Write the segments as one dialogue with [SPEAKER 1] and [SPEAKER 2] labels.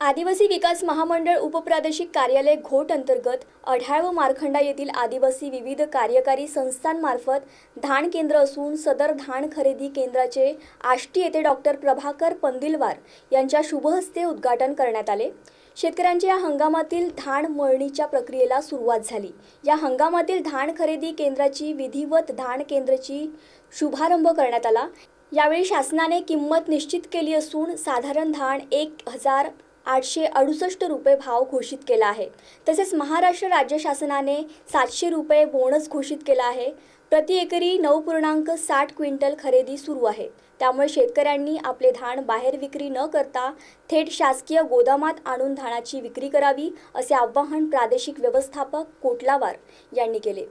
[SPEAKER 1] आदिवासी विकास महामंडळ उपप्रादेशिक कार्यालय घोट अंतर्गत अढाळ व मारखंडा येथील आदिवासी विविध कार्यकारी संस्थांमार्फत धान केंद्र असून सदर धान खरेदी केंद्राचे आष्टी येथे डॉक्टर प्रभाकर पंदिलवार यांच्या शुभहस्ते उद्घाटन करण्यात आले. शेतकऱ्यांच्या या हंगामातील धान मळणीच्या प्रक्रियेला सुरुवात झाली. या हंगामातील धान खरेदी केंद्राची विधिवत धान केंद्राची शुभारंभ करण्यात आला. यावेळी शासनाने किंमत निश्चित केली असून साधारण धान एक हजार आठशे अडुसष्ट रुपये भाव घोषित केला आहे. तसेच महाराष्ट्र राज्य शासनाने सातशे रुपये बोनस घोषित केला आहे. प्रति एकरी नऊ पूर्णांक साठ क्विंटल खरेदी सुरू आहे. त्यामुळे शेतकऱ्यांनी आपले धान बाहेर विक्री न करता थेट शासकीय गोदामात आणून धानाची विक्री करावी असे आवाहन प्रादेशिक व्यवस्थापक कोटलावार यांनी केले.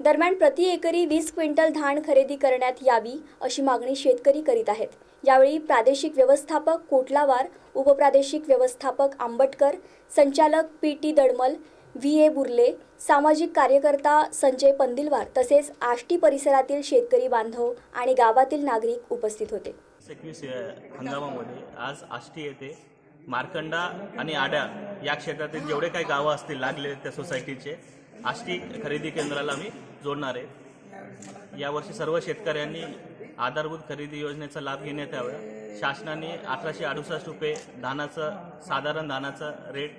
[SPEAKER 1] दरम्यान प्रति एकरी वीस क्विंटल धान खरेदी करण्यात यावी अशी मागणी शेतकरी करीत आहेत. यावेळी प्रादेशिक व्यवस्थापक कोटलावार उपप्रादेशिक व्यवस्थापक आंबटकर संचालक P T Dadmal V A Burle सामाजिक कार्यकर्ता संजय पंदिलवार तसेच आष्टी परिसरातील शेतकरी बांधव आणि गावातील नागरिक उपस्थित होते.
[SPEAKER 2] एकवीस हंगामामध्ये आज आष्टी येथे मार्कंडा आणि आड्या या क्षेत्रातील जेवढे काही गावं असतील लागलेले त्या सोसायटीचे आष्टी खरेदी केंद्राला आम्ही जोडणार आहे. यावर्षी सर्व शेतकऱ्यांनी आधारभूत खरेदी योजनेचा लाभ घेण्यात यावा. शासनाने अठराशे अडुसष्ट रुपये धानाचं साधारण धानाचं रेट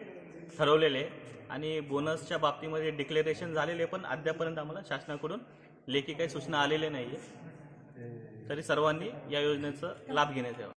[SPEAKER 2] ठरवलेले आणि बोनसच्या बाबतीमध्ये डिक्लेरेशन झालेले पण अद्यापर्यंत आम्हाला शासनाकडून लेखी काही सूचना आलेल्या नाही आहे तरी सर्वांनी या योजनेचा लाभ घेण्यात यावा.